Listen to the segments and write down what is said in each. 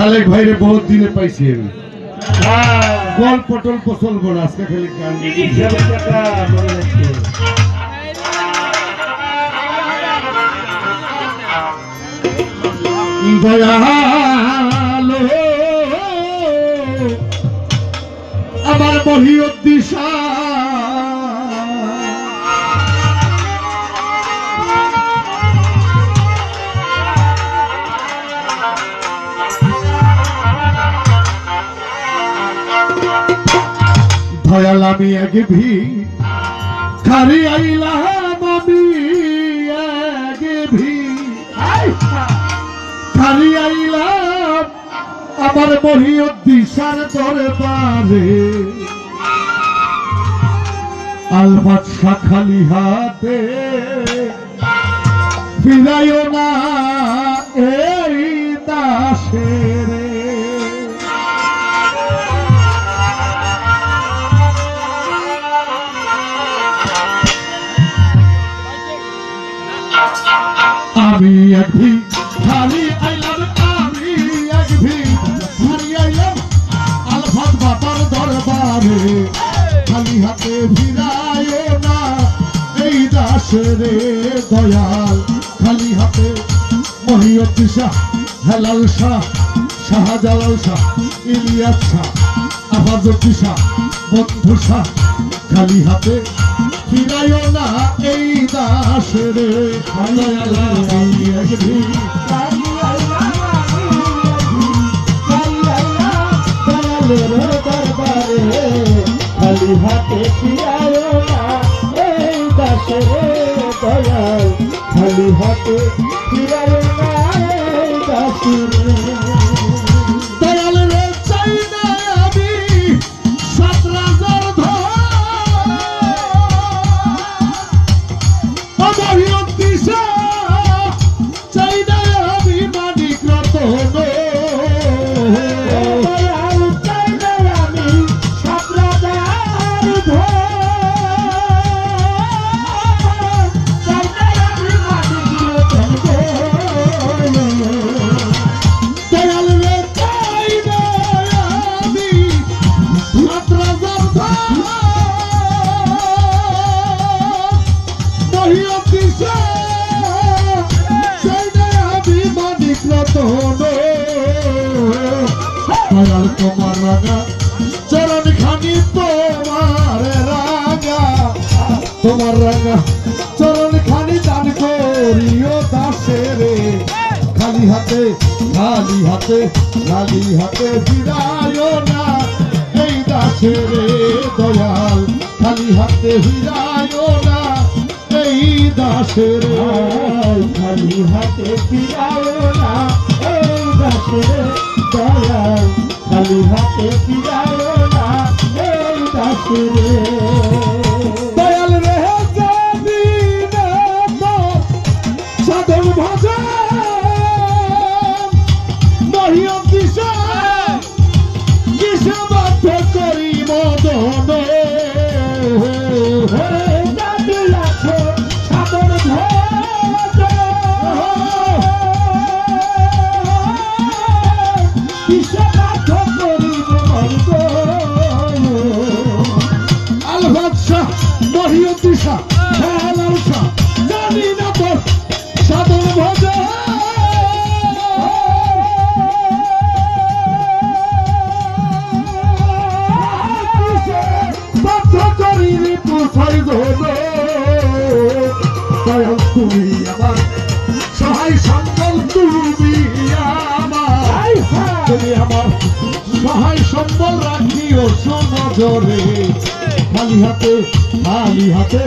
খালেক ভাইরে বহুত দিনে পাইছি আমি গল্প টল্প চলবো না আজকে খালি গান আমার মহিউদ্দিশা দয়াল আমি এক ভি খারি আইলাম আমি এক ভি খালি আইলাম আমার মহিউদ্দিশার দরবারে। আলমাত খালি হাতে। ফিরাইও না আমি এক ভি খালি আইলাম, আমি এক ভি খালি আইলাম আলফাত বাবার দরবারে। খালি হাতে ফিরায় না, এই দাসরে দয়াল। খালি হাতে মহিয়তী শাহ, হেলাল শাহ, শাহজালাল শাহ, ইলিয়াস শাহ আফাজতি শাহ, বন্ধু শাহ। খালি হাতে ফিরায় না এই দাসরে দয়াল আমি এক খালি হাতে ফিরায় না এই দাসে দয়াল খালি হাতে ফিরায় না এই দাসে দয়াল তোমার রাগা চরণ খানি তোমার রাগা তোমার রাগা চরণ খানি দান করিও দাসে রে। খালি হাতে খালি হাতে খালি হাতে ফিরায় না। এই দাসে রে দয়াল, খালি হাতে ফিরায় না। এই দাসে রে, খালি হাতে ফিরাও না। এই দয়াল খালি হাতে ফিরাও না এই দাসে দিশা শাহলাল শাহ জানি না তো সাধন তুমি আমার সহায় সম্বল তুমি আমার। তুমি আমার সহায় সম্বল রাখিও সমাজরে খালি হাতে খালি হাতে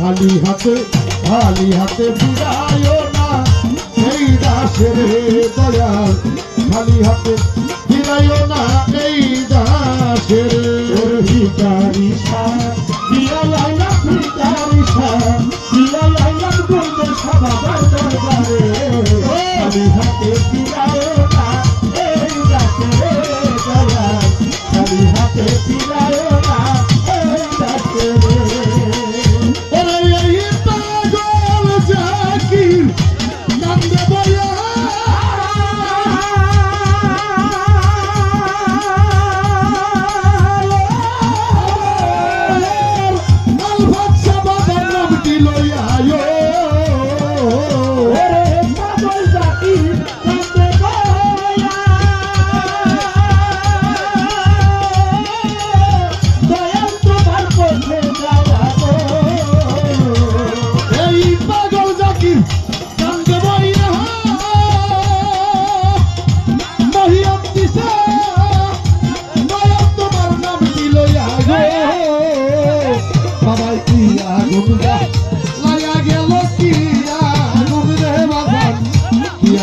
খালি হাতে খালি হাতে ফিরায় না। এই দাসের দয়াল খালি হাতে ফিরায় না। এই দাসের ভিকারি খালি হাতে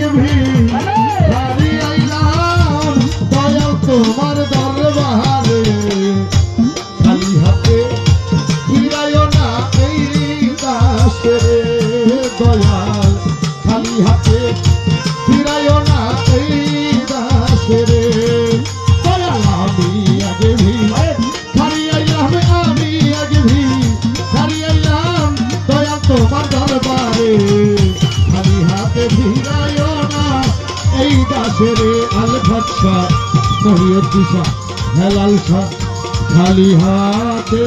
এক ভি মহিয়দ্দিশা হেলাল শাহ খালি হাতে।